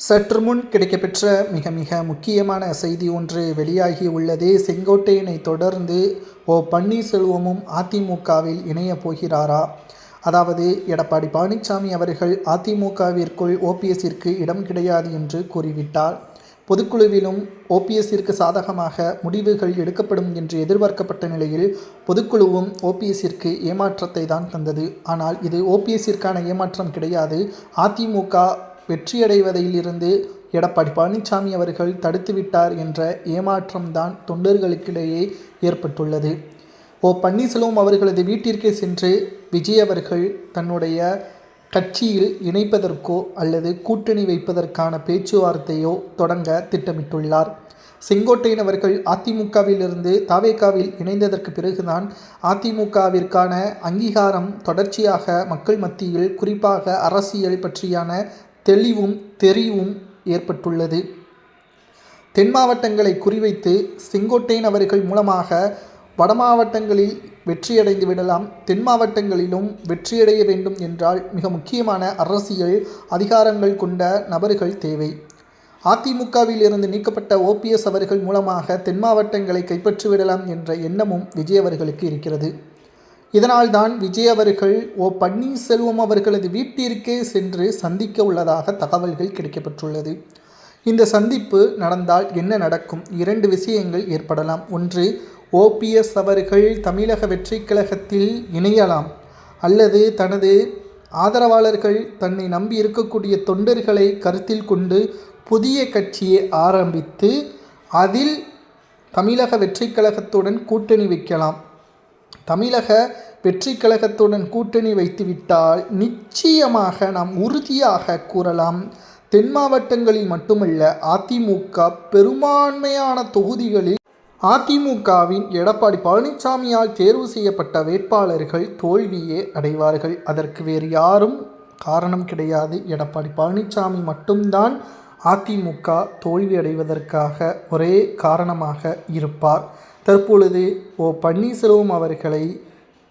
சற்று முன் கிடைக்கப்பெற்ற மிக மிக முக்கியமான செய்தி ஒன்று வெளியாகி உள்ளது. செங்கோட்டையனை தொடர்ந்து ஓ. பன்னீர்செல்வமும் அதிமுகவில் இணையப் போகிறாரா? அதாவது எடப்பாடி பழனிசாமி அவர்கள் அதிமுகவிற்குள் ஓபிஎஸ்ஸிற்கு இடம் கிடையாது என்று கூறிவிட்டார். பொதுக்குழுவிலும் ஓபிஎஸ்ஸிற்கு சாதகமாக முடிவுகள் எடுக்கப்படும் என்று எதிர்பார்க்கப்பட்ட நிலையில் பொதுக்குழுவும் ஓபிஎஸ்ஸிற்கு ஏமாற்றத்தை தான் தந்தது. ஆனால் இது ஓபிஎஸ்ஸிற்கான ஏமாற்றம் கிடையாது. அதிமுக வெற்றியடைவதிலிருந்து எடப்பாடி பழனிசாமி அவர்கள் தடுத்துவிட்டார் என்ற ஏமாற்றம்தான் தொண்டர்களுக்கிடையே ஏற்பட்டுள்ளது. ஓ பன்னீர்செல்வம் அவர்களது வீட்டிற்கே சென்று விஜய் அவர்கள் தன்னுடைய கட்சியில் இணைப்பதற்கோ அல்லது கூட்டணி வைப்பதற்கான பேச்சுவார்த்தையோ தொடங்க திட்டமிட்டுள்ளார். செங்கோட்டையன் அவர்கள் அதிமுகவிலிருந்து தாவேக்காவில் இணைந்ததற்கு பிறகுதான் அதிமுகவிற்கான அங்கீகாரம் தொடர்ச்சியாக மக்கள் மத்தியில் குறிப்பாக அரசியல் பற்றியான தெளிவும் தெரிவும் ஏற்பட்டுள்ளது. தென் மாவட்டங்களை குறிவைத்து செங்கோட்டையன் அவர்கள் மூலமாக வட மாவட்டங்களில் வெற்றியடைந்து விடலாம் தென் மாவட்டங்களிலும் வெற்றியடைய வேண்டும் என்றால் மிக முக்கியமான அரசியல் அதிகாரங்கள் கொண்ட நபர்கள் தேவை. அதிமுகவில் இருந்து நீக்கப்பட்ட ஓபிஎஸ் அவர்கள் மூலமாக தென் மாவட்டங்களை கைப்பற்றிவிடலாம் என்ற எண்ணமும் விஜய் அவர்களுக்கு இருக்கிறது. இதனால்தான் விஜய் அவர்கள் ஓ பன்னீர்செல்வம் அவர்களது வீட்டிற்கே சென்று சந்திக்க உள்ளதாக தகவல்கள் கிடைக்கப்பெற்றுள்ளது. இந்த சந்திப்பு நடந்தால் என்ன நடக்கும்? இரண்டு விஷயங்கள் ஏற்படலாம். ஒன்று ஓபிஎஸ் அவர்கள் தமிழக வெற்றி கழகத்தில் இணையலாம். அல்லது தனது ஆதரவாளர்கள் தன்னை நம்பி இருக்கக்கூடிய தொண்டர்களை கருத்தில் கொண்டு புதிய கட்சியை ஆரம்பித்து அதில் தமிழக வெற்றி கழகத்துடன் கூட்டணி வைக்கலாம். தமிழக வெற்றி கழகத்துடன் கூட்டணி வைத்துவிட்டால் நிச்சயமாக நாம் உறுதியாக கூறலாம். தென் மாவட்டங்களில் மட்டுமல்ல அதிமுக பெரும்பான்மையான தொகுதிகளில் அதிமுகவின் எடப்பாடி பழனிசாமியால் தேர்வு செய்யப்பட்ட வேட்பாளர்கள் தோல்வியே அடைவார்கள். அதற்கு வேறு யாரும் காரணம் கிடையாது. எடப்பாடி பழனிசாமி மட்டும்தான் அதிமுக தோல்வி அடைவதற்காக ஒரே காரணமாக இருப்பார். தற்பொழுது ஓ பன்னீர்செல்வம் அவர்களை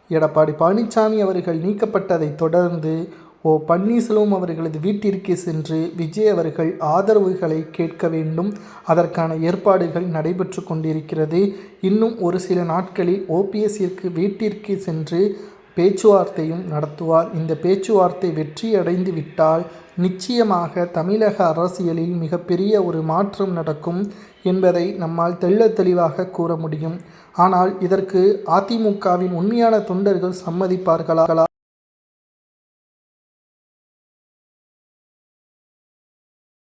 எடப்பாடி பழனிசாமி அவர்கள் நீக்கப்பட்டதை தொடர்ந்து ஓ பன்னீர்செல்வம் அவர்களது வீட்டிற்கு சென்று விஜய் அவர்கள் ஆதரவுகளை கேட்க வேண்டும். அதற்கான ஏற்பாடுகள் நடைபெற்று கொண்டிருக்கிறது. இன்னும் ஒரு சில நாட்களில் ஓபிஎஸ்ஸிற்கு வீட்டிற்கு சென்று பேச்சுவார்த்தையும் நடத்துவார். இந்த பேச்சுவார்த்தை வெற்றியடைந்து விட்டால் நிச்சயமாக தமிழக அரசியலில் மிகப்பெரிய ஒரு மாற்றம் நடக்கும் என்பதை நம்மால் தெள்ள தெளிவாக கூற முடியும். ஆனால் இதற்கு அதிமுகவின் உண்மையான தொண்டர்கள் சம்மதிப்பார்களா?